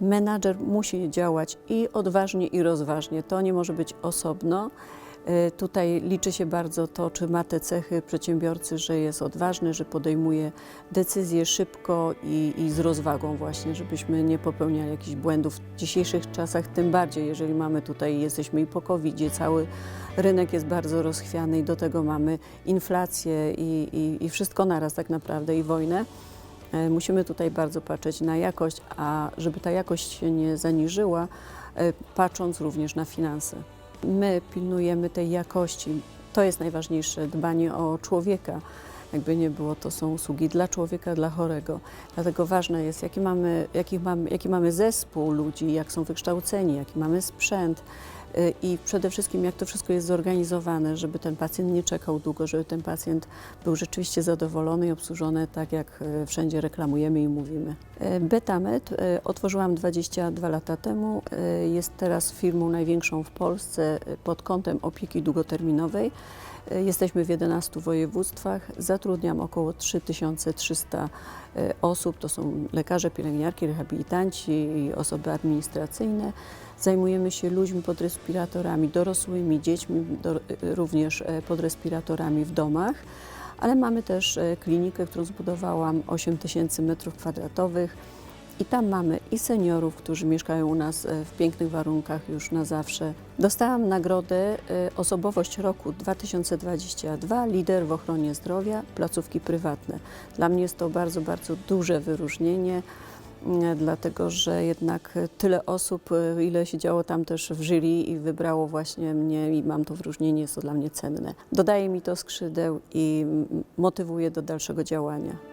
Menadżer musi działać i odważnie, i rozważnie. To nie może być osobno. Y, Tutaj liczy się bardzo to, czy ma te cechy przedsiębiorcy, że jest odważny, że podejmuje decyzje szybko i, i z rozwagą właśnie, żebyśmy nie popełniali jakichś błędów. W dzisiejszych czasach tym bardziej, jeżeli mamy tutaj, jesteśmy i po covid cały rynek jest bardzo rozchwiany i do tego mamy inflację i, i, i wszystko naraz tak naprawdę i wojnę. E, Musimy tutaj bardzo patrzeć na jakość, a żeby ta jakość się nie zaniżyła, e, patrząc również na finanse. My pilnujemy tej jakości. To jest najważniejsze, dbanie o człowieka. Jakby nie było, to są usługi dla człowieka, dla chorego. Dlatego ważne jest, jaki mamy, jaki mamy, jaki mamy zespół ludzi, jak są wykształceni, jaki mamy sprzęt i przede wszystkim jak to wszystko jest zorganizowane, żeby ten pacjent nie czekał długo, żeby ten pacjent był rzeczywiście zadowolony i obsłużony tak, jak y, wszędzie reklamujemy i mówimy. Y, Betamed y, otworzyłam 22 lata temu. Y, Jest teraz firmą największą w Polsce y, pod kątem opieki długoterminowej. Jesteśmy w 11 województwach. Zatrudniam około 3300 y, osób. To są lekarze, pielęgniarki, rehabilitanci i osoby administracyjne. Zajmujemy się ludźmi pod respiratorami, dorosłymi, dziećmi do, y, również e, pod respiratorami w domach. Ale mamy też e, klinikę, którą zbudowałam 8000 m2 i tam mamy i seniorów, którzy mieszkają u nas e, w pięknych warunkach już na zawsze. Dostałam nagrodę e, Osobowość Roku 2022, lider w ochronie zdrowia, placówki prywatne. Dla mnie jest to bardzo, bardzo duże wyróżnienie, m, dlatego że jednak tyle osób, e, ile siedziało tam też w jury i wybrało właśnie mnie i mam to wyróżnienie, jest to dla mnie cenne. Dodaje mi to skrzydeł i motywuje do dalszego działania.